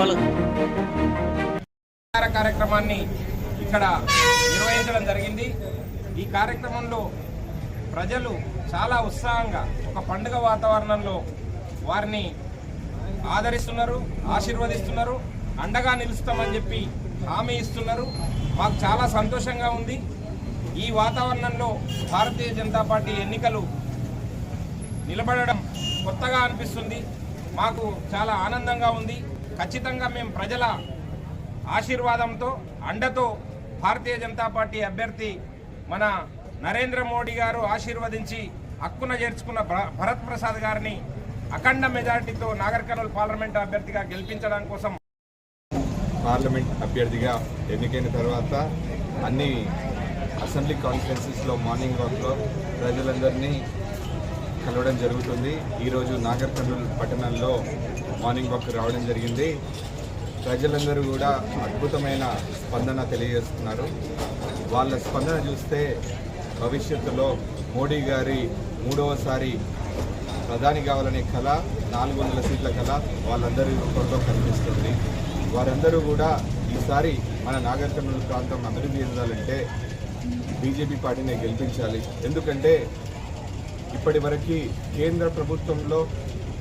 మళ్ళీ. కార్యక్రమాన్ని ఇక్కడ నిర్వహించడం జరిగింది. ఈ కార్యక్రమంలో ప్రజలు చాలా ఉత్సాహంగా ఒక పండుగ వాతావరణంలో వారిని ఆదరిస్తున్నారు ఆశీర్వదిస్తున్నారు అండగా నిలుస్తామని చెప్పి హామీ ఇస్తున్నారు. మాకు చాలా సంతోషంగా ఉంది. ఈ వాతావరణంలో భారతీయ జనతా పార్టీ ఎన్నికలు నిలబడడం కొత్తగా అనిపిస్తుంది. మాకు చాలా ఆనందంగా ఉంది. ఖచ్చితంగా మేము ప్రజల ఆశీర్వాదంతో అండతో భారతీయ జనతా పార్టీ అభ్యర్థి మన నరేంద్ర మోడీ గారు ఆశీర్వదించి హక్కున చేర్చుకున్న భరత్ ప్రసాద్ గారిని అఖండ మెజార్టీతో నాగర్ కర్నూలు పార్లమెంట్ అభ్యర్థిగా గెలిపించడం కోసం పార్లమెంట్ అభ్యర్థిగా ఎన్నికైన తర్వాత అన్ని అసెంబ్లీ కాన్ఫరెన్సెస్లో మార్నింగ్ వాక్లో ప్రజలందరినీ కలవడం జరుగుతుంది. ఈరోజు నాగర్ కర్నూలు పట్టణంలో మార్నింగ్ వాక్ రావడం జరిగింది. ప్రజలందరూ కూడా అద్భుతమైన స్పందన తెలియజేస్తున్నారు. వాళ్ళ స్పందన చూస్తే భవిష్యత్తులో మోడీ గారి మూడవసారి ప్రధాని కావాలనే కళ నాలుగు వందల సీట్ల కళ వాళ్ళందరి రూపంలో కనిపిస్తుంది. వారందరూ కూడా ఈసారి మన నాగర్ కర్నూలు ప్రాంతం అభివృద్ధి చెందాలంటే బీజేపీ పార్టీని గెలిపించాలి. ఎందుకంటే ఇప్పటి వరకు కేంద్ర ప్రభుత్వంలో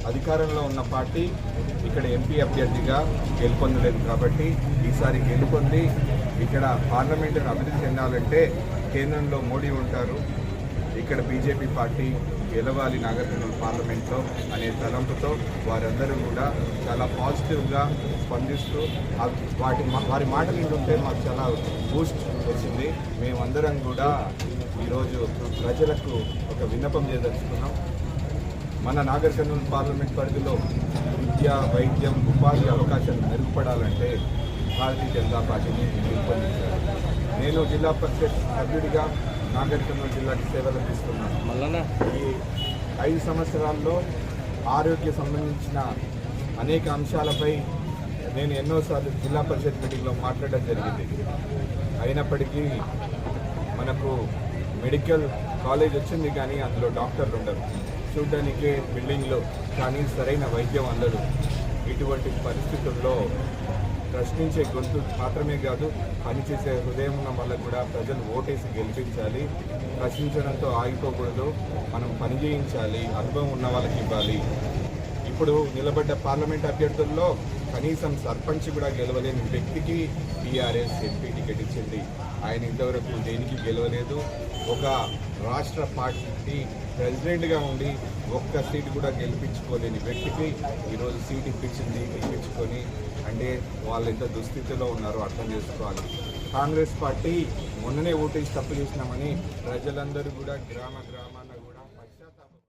అధికారంలో ఉన్న పార్టీ ఇక్కడ ఎంపీ అభ్యర్థిగా గెలుపొందలేదు కాబట్టి ఈసారి గెలుపొంది ఇక్కడ పార్లమెంటును అభివృద్ధి చెందాలంటే కేంద్రంలో మోడీ ఉంటారు ఇక్కడ బీజేపీ పార్టీ గెలవాలి నాగార్జున పార్లమెంట్లో అనే తలంపుతో వారందరూ కూడా చాలా పాజిటివ్గా స్పందిస్తూ వాటి వారి మాటలు ఉంటే మాకు చాలా బూస్ట్ వచ్చింది. మేమందరం కూడా ఈరోజు ప్రజలకు ఒక విన్నపం చేయదలుచుకున్నాం. మన నాగర్ పార్లమెంట్ పరిధిలో విద్య వైద్యం ఉపాధి అవకాశాలు మెరుగుపడాలంటే భారతీయ జనతా పార్టీని రూపొందించారు నేను జిల్లా పరిషత్ సభ్యుడిగా నాగర్ కర్నూలు జిల్లాకి సేవలు అందిస్తున్నాను. మళ్ళా ఈ ఐదు సంవత్సరాల్లో ఆరోగ్య సంబంధించిన అనేక అంశాలపై నేను ఎన్నోసార్లు జిల్లా పరిషత్ మీటింగ్లో మాట్లాడడం జరిగింది. అయినప్పటికీ మనకు మెడికల్ కాలేజ్ వచ్చింది కానీ అందులో డాక్టర్లు ఉండరు. చూడడానికే బిల్డింగ్లో కానీ సరైన వైద్యం అందదు. ఇటువంటి పరిస్థితుల్లో ప్రశ్నించే గొంతు మాత్రమే కాదు పనిచేసే హృదయం ఉన్న వాళ్ళకు కూడా ప్రజలు ఓటేసి గెలిపించాలి. ప్రశ్నించడంతో ఆగిపోకూడదు. మనం పని చేయించాలి అనుభవం ఉన్న వాళ్ళకి ఇవ్వాలి. ఇప్పుడు నిలబడ్డ పార్లమెంట్ అభ్యర్థుల్లో కనీసం సర్పంచ్ కూడా గెలవలేని వ్యక్తికి టీఆర్ఎస్ ఎంపీ టికెట్ ఇచ్చింది. ఆయన ఇంతవరకు దేనికి గెలవలేదు? ఒక రాష్ట్ర పార్టీ ప్రెసిడెంట్గా ఉండి ఒక్క సీటు కూడా గెలిపించుకోలేని వ్యక్తికి ఈరోజు సీట్ ఇప్పించింది గెలిపించుకొని అంటే వాళ్ళు ఎంత దుస్థితిలో ఉన్నారో అర్థం చేసుకోవాలి. కాంగ్రెస్ పార్టీ మొన్ననే ఓటేసి తప్పు చేసినామని ప్రజలందరూ కూడా గ్రామ గ్రామ